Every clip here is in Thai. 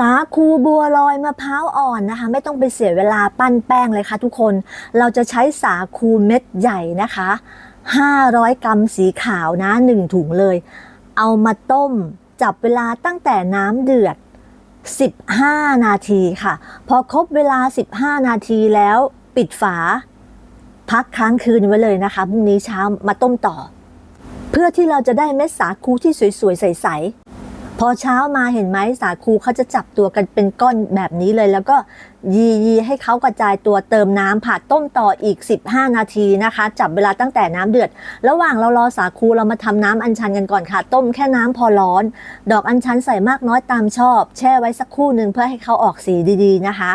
สาคูบัวลอยมะพร้าวอ่อนนะคะ ไม่ต้องไปเสียเวลาปั้นแป้งเลยค่ะทุกคนเราจะใช้สาคูเม็ดใหญ่นะคะ 500 กรัมสีขาวนะ1ถุงเลย เอามาต้มจับเวลาตั้งแต่น้ำเดือด 15 นาทีค่ะ พอครบเวลา 15 นาทีแล้วปิดฝา พักค้างคืนไว้เลยนะคะพรุ่งนี้เช้ามาต้มต่อ เพื่อที่เราจะได้เม็ดสาคูที่สวยๆใสๆ พอเช้ามาเห็นไหมสาคูเขาจะจับตัวกันเป็นก้อนแบบนี้เลย แล้วก็ยียีให้เขากระจายตัวเติมน้ำผ่าต้มต่ออีก 15 นาทีนะคะ จับเวลาตั้งแต่น้ำเดือด ระหว่างเรารอสาคูเรามาทำน้ำอัญชันกันก่อนค่ะ ต้มแค่น้ำพอร้อน ดอกอัญชันใส่มากน้อยตามชอบ แช่ไว้สักครู่หนึ่งเพื่อให้เขาออกสีดีๆนะคะ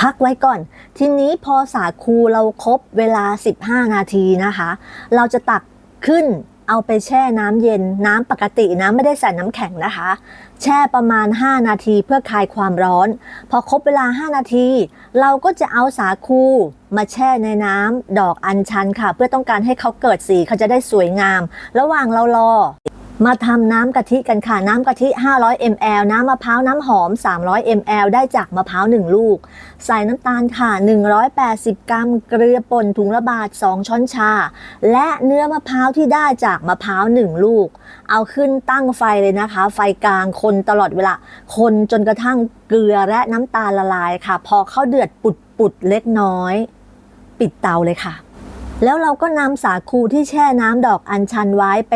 พักไว้ก่อน ทีนี้พอสาคูเราครบเวลา 15 นาทีนะคะ เราจะตักขึ้น เอาไปแช่น้ำเย็นน้ำปกตินะไม่ได้ใส่น้ำแข็งนะคะ แช่ประมาณ 5 นาทีเพื่อคลายความร้อน พอครบเวลา 5 นาที เราก็จะเอาสาคูมาแช่ในน้ำดอกอัญชันค่ะ เพื่อต้องการให้เขาเกิดสีเขาจะได้สวยงาม ระหว่างเรารอ มาทำน้ำกะทิกันค่ะ น้ำกะทิ 500 ml น้ำมะพร้าวน้ำหอม 300 ml ได้จากมะพร้าว 1 ลูก ใส่น้ำตาลค่ะ 180 กรัม เกลือป่นถุงละบาท 2 ช้อนชา และเนื้อมะพร้าวที่ได้จากมะพร้าว 1 ลูก เอาขึ้นตั้งไฟเลยนะคะ ไฟกลางคนตลอดเวลา คนจนกระทั่งเกลือและน้ำตาลละลายค่ะ พอเข้าเดือดปุดๆเล็กน้อย ปิดเตาเลยค่ะแล้วเราก็นำสาคูที่แช่น้ำดอกอัญชันไว้ไป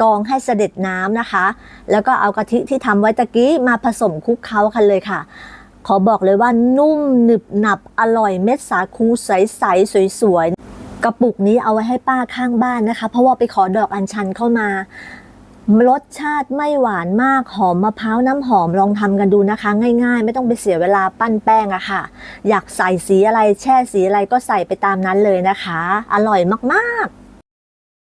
กรองให้เสด็จน้ำนะคะ แล้วก็เอากะทิที่ทำไว้ตะกี้มาผสมคลุกเคล้ากันเลยค่ะ ขอบอกเลยว่านุ่มหนึบหนับอร่อยเม็ดสาคูใสๆสวยๆกระปุกนี้เอาไว้ให้ป้าข้างบ้านนะคะ เพราะว่าไปขอดอกอัญชันเข้ามารสชาติไม่หวานมากหอมมะพร้าวน้ำหอมลองทำกันดูนะคะ ง่ายๆ ไม่ต้องไปเสียเวลาปั้นแป้งอะค่ะ อยากใส่สีอะไรแช่สีอะไรก็ใส่ไปตามนั้นเลยนะคะ อร่อยมากๆ